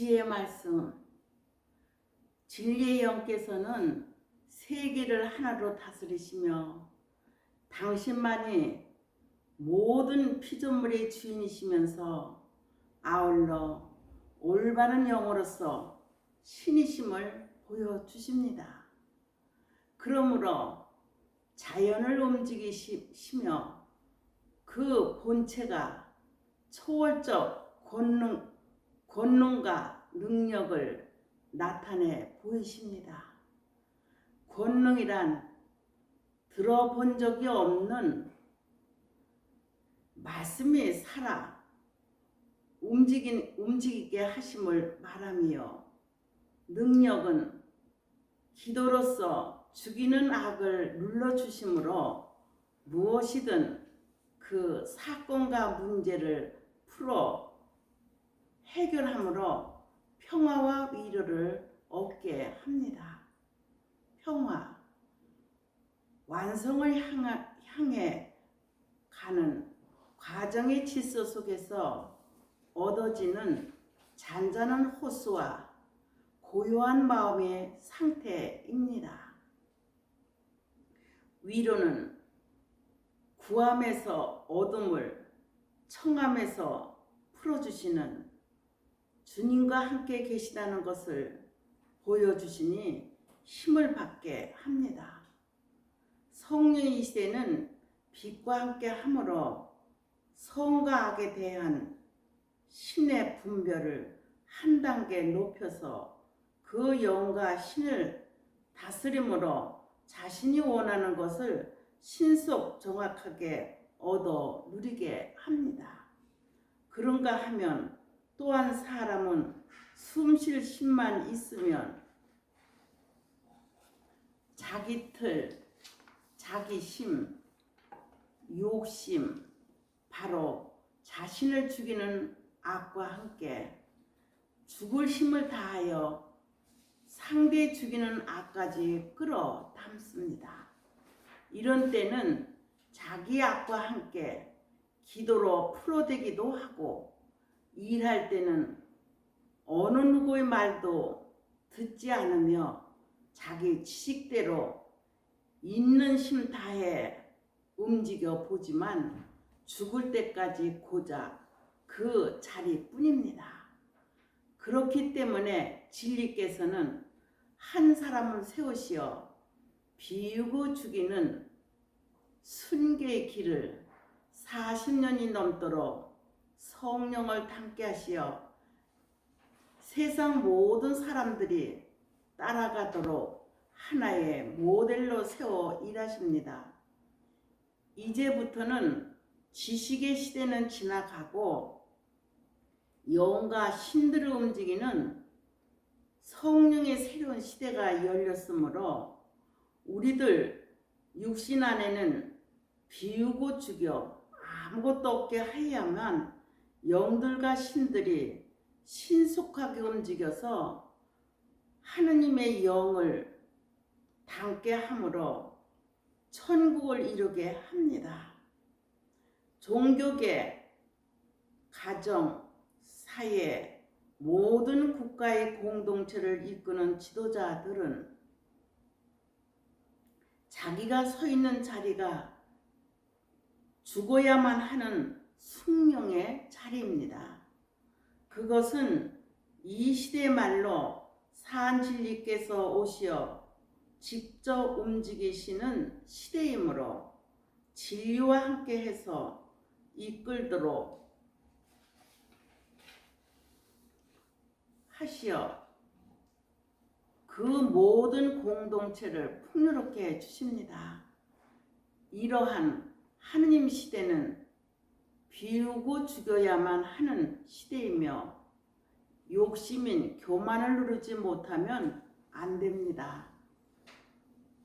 지혜 말씀 진리의 영께서는 세계를 하나로 다스리시며 당신만이 모든 피조물의 주인이시면서 아울러 올바른 영으로서 신이심을 보여주십니다. 그러므로 자연을 움직이시며 그 본체가 초월적 권능, 권능과 능력을 나타내 보이십니다. 권능이란 들어본 적이 없는 말씀이 살아 움직인, 움직이게 하심을 말하며 능력은 기도로서 죽이는 악을 눌러주심으로 무엇이든 그 사건과 문제를 풀어 해결함으로 평화와 위로를 얻게 합니다. 평화, 완성을 향해 가는 과정의 질서 속에서 얻어지는 잔잔한 호수와 고요한 마음의 상태입니다. 위로는 구함에서 어둠을 청함에서 풀어주시는 주님과 함께 계시다는 것을 보여주시니 힘을 받게 합니다. 성령의 시대는 빛과 함께 함으로 성과 악에 대한 신의 분별을 한 단계 높여서 그 영과 신을 다스림으로 자신이 원하는 것을 신속 정확하게 얻어 누리게 합니다. 그런가 하면 또한 사람은 숨쉴 힘만 있으면 자기 틀, 자기 힘, 욕심, 바로 자신을 죽이는 악과 함께 죽을 힘을 다하여 상대 죽이는 악까지 끌어 담습니다. 이런 때는 자기 악과 함께 기도로 풀어대기도 하고 일할 때는 어느 누구의 말도 듣지 않으며 자기 지식대로 있는 힘 다해 움직여 보지만 죽을 때까지 고작 그 자리뿐입니다. 그렇기 때문에 진리께서는 한 사람을 세우시어 비우고 죽이는 순계의 길을 40년이 넘도록 성령을 담게 하시어 세상 모든 사람들이 따라가도록 하나의 모델로 세워 일하십니다. 이제부터는 지식의 시대는 지나가고 영과 신들을 움직이는 성령의 새로운 시대가 열렸으므로 우리들 육신 안에는 비우고 죽여 아무것도 없게 하야만 영들과 신들이 신속하게 움직여서 하느님의 영을 담게 함으로 천국을 이루게 합니다. 종교계, 가정, 사회, 모든 국가의 공동체를 이끄는 지도자들은 자기가 서 있는 자리가 죽어야만 하는 숙명의 자리입니다. 그것은 이 시대 말로 산진리께서 오시어 직접 움직이시는 시대이므로 진리와 함께해서 이끌도록 하시어 그 모든 공동체를 풍요롭게 해 주십니다. 이러한 하느님 시대는 비우고 죽여야만 하는 시대이며 욕심인 교만을 누르지 못하면 안 됩니다.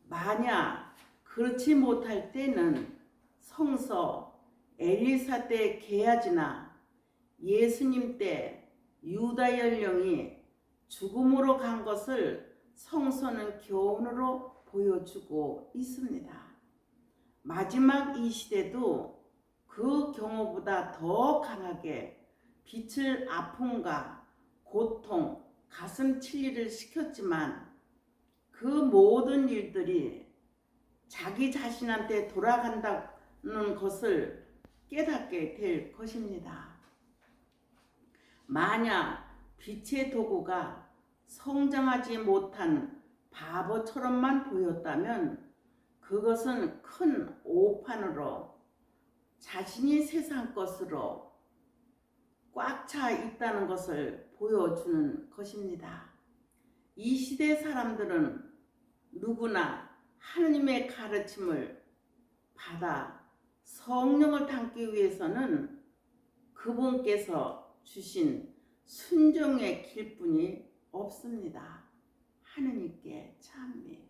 만약 그렇지 못할 때는 성서 엘리사 때 게하지나 예수님 때 유다 연령이 죽음으로 간 것을 성서는 교훈으로 보여주고 있습니다. 마지막 이 시대도 그 경우보다 더 강하게 빛을 아픔과 고통, 가슴 칠리를 시켰지만 그 모든 일들이 자기 자신한테 돌아간다는 것을 깨닫게 될 것입니다. 만약 빛의 도구가 성장하지 못한 바보처럼만 보였다면 그것은 큰 오판으로 자신이 세상 것으로 꽉 차 있다는 것을 보여주는 것입니다. 이 시대 사람들은 누구나 하느님의 가르침을 받아 성령을 담기 위해서는 그분께서 주신 순종의 길뿐이 없습니다. 하느님께 참매.